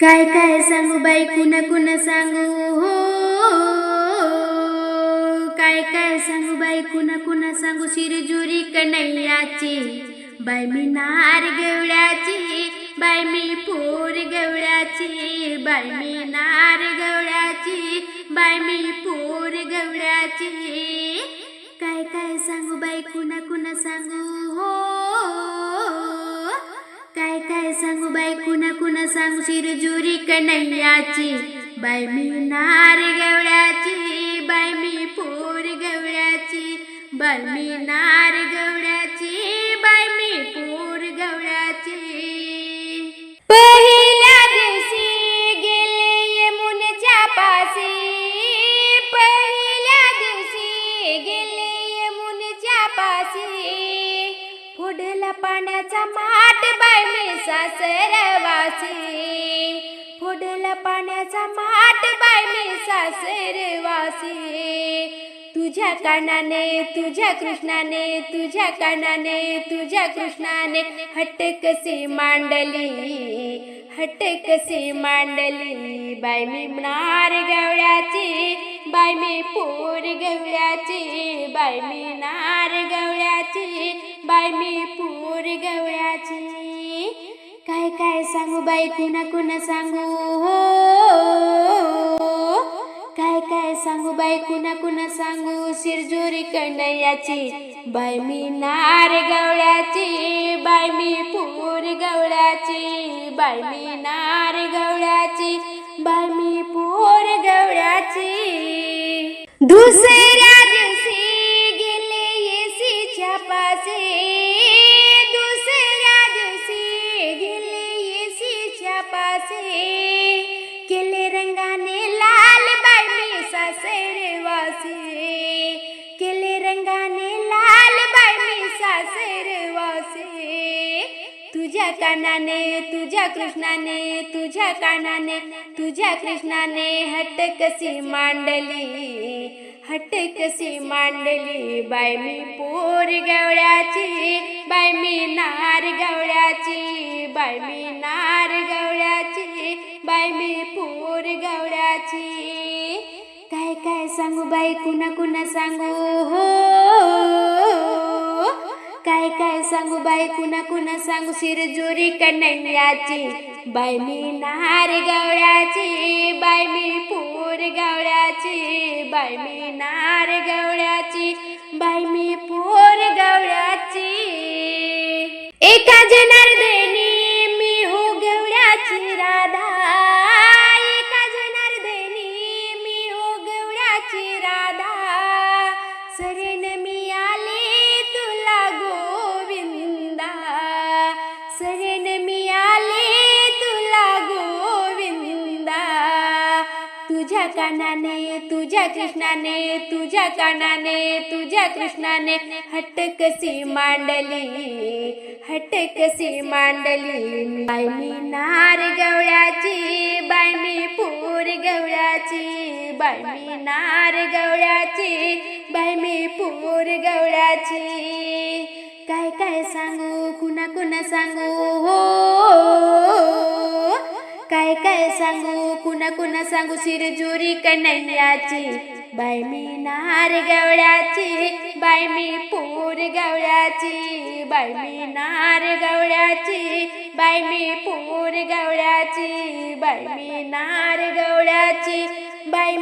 काय काय सांगू बाई कुणा कुण सांगू? हो. काय काय सांगू बाई कुणा कुण सांगू? शिरजुरी कन्हैयाची बाई मी नार गवळ्याची बाई मी पोर गवळ्याची बाई मी नार गवळ्याची बाई मी पोर गवळ्याची. काय काय सांगू बाई कुणा कुण सांगू? हो. कुणा कुणा सांगू शिरजुरी कन्हैयाची? बाई मी नार गवळ्याची बाई मी पोर गवळ्याची बाई मी नार पुढला पाण्याचा माठ बाय मी सासरवासी. पुढला पाण्याचा माठ बाय मी सासरवासी. तुझ्या कानाने तुझ्या कृष्णाने तुझ्या कानाने तुझ्या कृष्णाने हट्ट कशी मांडली. हट्ट कशी मांडली बाय मी नार गवळ्याची बाय मी पूर गवळ्याची बाय मी नार गवळ्याची बाय मी सांगू बाई कुणा कुणा सांगू? हो काय काय सांगू बाई कुणा कुणा सांगू? शिरजोरी कन्हैयाची बाय मी नार गवळ्याची बाय मी पूर गवळ्याची बाय मी नार गवळ्याची बाय मी पूर गवळ्याची. दुसरी तुझ्या कानाने तुझ्या कृष्णाने तुझ्या कानाने तुझ्या कृष्णाने हट्ट कशी मांडली हट्ट कशी मांडली बाय मी पोर गवळ्याची बाय मी नार गवळ्याची बाय मी नार गवळ्याची बाय मी पोर गवळ्याची. काय काय सांगू बाई कुणा कुणा सांगू? हो काय काय सांगू? बाई कुणा कुणा सांगू? शिरजोरी कन्हैयाची. बाय मी नार गवळ्याची. बाय मी पूर गवळ्याची. बाय मी नार गवळ्याची. बाय मी पोर गवळ्याची. एका जना कानाने तुझ्या कृष्णाने तुझ्या कानाने तुझ्या कृष्णाने हट्ट कशी मांडली हट्ट कशी मांडली. बाय मी नार गवळ्याची बाय मी पूर गवळ्याची बाय मी नार गवळ्याची बाय मी पूर गवळ्याची. काय काय सांगू कुणा कुणा सांगू हो. काय सांगू? कुणा कुणा सांगू? शिरजुरी कन्हैयाची. बाय मी नार गवळ्याची. बाय मी पूर गवळ्याची. बाय मी नार गवळ्याची. बाय मी पूर गवळ्याची. बाय मी नार गवळ्याची. बाय